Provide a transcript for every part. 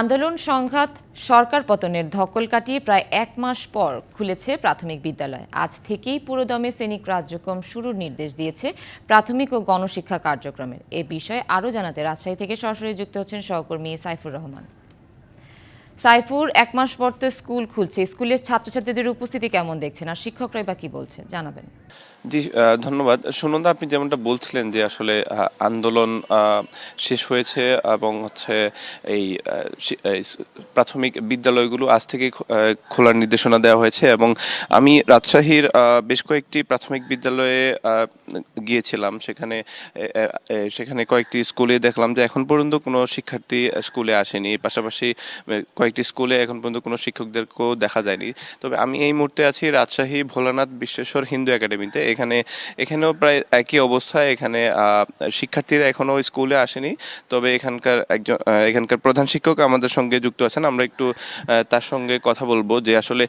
আন্দোলন সংঘাত, সরকার পতনের ধকল কাটিয়ে প্রায় এক মাস পর খুলেছে প্রাথমিক বিদ্যালয়। আজ থেকেই পুরোদমে শ্রেণি কার্যক্রম শুরুর নির্দেশ দিয়েছে প্রাথমিক ও গণশিক্ষা কার্যক্রমের। এ বিষয়ে আরও জানাতে রাজশাহী থেকে সরাসরি যুক্ত হচ্ছেন সহকর্মী সাইফুর রহমান। সাইফুর এক মাস পর তো স্কুল খুলছে। স্কুলের ছাত্রছাত্রীদের উপস্থিতি কেমন দেখছেন? আর শিক্ষকরাই বা কি বলছে জানাবেন। জি ধন্যবাদ। সুনন্দা আপনি যেমনটা বলছিলেন যে আসলে আন্দোলন শেষ হয়েছে এবং হচ্ছে এই প্রাথমিক বিদ্যালয়গুলো আজ থেকে খোলার নির্দেশনা দেওয়া হয়েছে এবং আমি রাজশাহীর বেশ কয়েকটি প্রাথমিক বিদ্যালয়ে গিয়েছিলাম। সেখানে সেখানে কয়েকটি স্কুলে দেখলাম যে এখন পর্যন্ত কোনো শিক্ষার্থী স্কুলে আসেনি। পাশাপাশি আহ, কয়েকটি স্কুলে এখন পর্যন্ত কোনো শিক্ষকদেরকেও দেখা যায়নি। তবে আমি এই মুহূর্তে আছি রাজশাহী ভোলানাথ বিশ্বেশ্বর হিন্দু একাডেমিতে। এখানে, এখানেও প্রায় একই অবস্থা এখানে শিক্ষার্থীরা এখনও স্কুলে আসেনি। তবে এখানকার একজন এখানকার প্রধান শিক্ষক আমাদের সঙ্গে যুক্ত আছেন। আমরা একটু তার সঙ্গে কথা বলব যে আসলে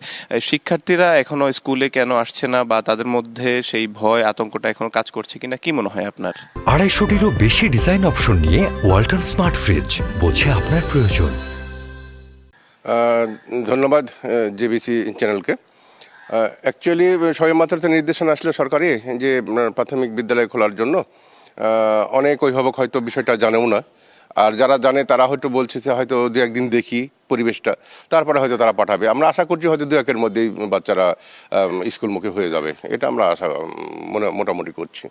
শিক্ষার্থীরা এখনও স্কুলে কেন আসছে না বা তাদের মধ্যে সেই ভয়, আতঙ্কটা এখনও কাজ করছে কিনা, কি মনে হয় আপনার? আড়াইশোটিরও বেশি ডিজাইন অপশন নিয়ে ওয়াল্টন স্মার্ট ফ্রিজ বোঝে আপনার প্রয়োজন। ধন্যবাদ জেবিসি চ্যানেলকে অ্যাকচুয়ালি সবেমাত্র নির্দেশনা আসলে সরকারি যে প্রাথমিক বিদ্যালয় খোলার জন্য। অনেক অভিভাবক হয়তো বিষয়টা জানেও না। আর যারা জানে, তারা হয়তো বলছে যে, হয়তো দু একদিন দেখি পরিবেশটা। তারপরে হয়তো তারা পাঠাবে। আমরা আশা করছি হয়তো দু একের মধ্যেই বাচ্চারা স্কুলমুখী হয়ে যাবে। এটা আমরা আশা মনে, মোটামুটি করছি।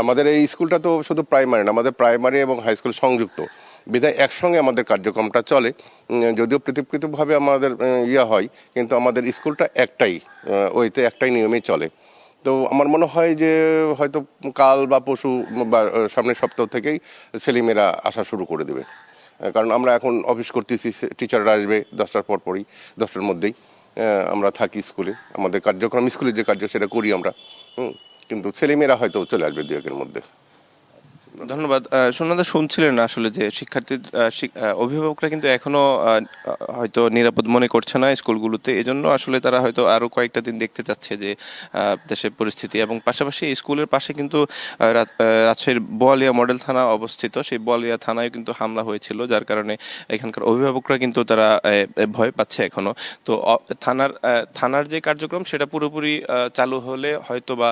আমাদের এই স্কুলটা তো শুধু প্রাইমারি না, আমাদের প্রাইমারি এবং হাই স্কুল সংযুক্ত। বিধায় একসঙ্গে আমাদের কার্যক্রমটা চলে। যদিও পৃথকপৃথকভাবে আমাদের ইয়ে হয়, কিন্তু আমাদের স্কুলটা একটাই ওইতে একটাই নিয়মেই চলে। তো আমার মনে হয় যে, হয়তো কাল বা পশু বা সামনের সপ্তাহ থেকেই ছেলেমেয়েরা আসা শুরু করে দেবে। কারণ আমরা এখন অফিস করতেছি টিচাররা আসবে দশটার পর পরই, দশটার মধ্যেই আমরা থাকি স্কুলে। আমাদের কার্যক্রম, স্কুলের যে কার্য, সেটা করি আমরা। কিন্তু ছেলেমেয়েরা হয়তো চলে আসবে দু একের মধ্যে। ধন্যবাদ। আহ, সুনন্দা শুনছিলেন আসলে যে শিক্ষার্থী অভিভাবকরা কিন্তু এখনও হয়তো নিরাপদ মনে করছে না স্কুলগুলোতে। এজন্য আসলে তারা হয়তো আরও কয়েকটা দিন দেখতে চাচ্ছে যে দেশের পরিস্থিতি। এবং পাশাপাশি স্কুলের পাশে কিন্তু রাজশাহীর বোয়ালিয়া মডেল থানা অবস্থিত। সেই বোয়ালিয়া থানায় কিন্তু হামলা হয়েছিল যার কারণে এখানকার অভিভাবকরা কিন্তু তারা ভয় পাচ্ছে এখনও। তো থানার থানার যে কার্যক্রম সেটা পুরোপুরি চালু হলে হয়তো বা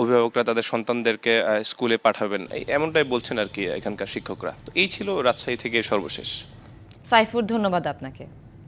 অভিভাবকরা তাদের সন্তানদেরকে স্কুলে পাঠাবেন। এমনটাই বলছেন আর কি এখানকার শিক্ষকরা। তো এই ছিল রাজশাহী থেকে সর্বশেষ। সাইফুর ধন্যবাদ আপনাকে।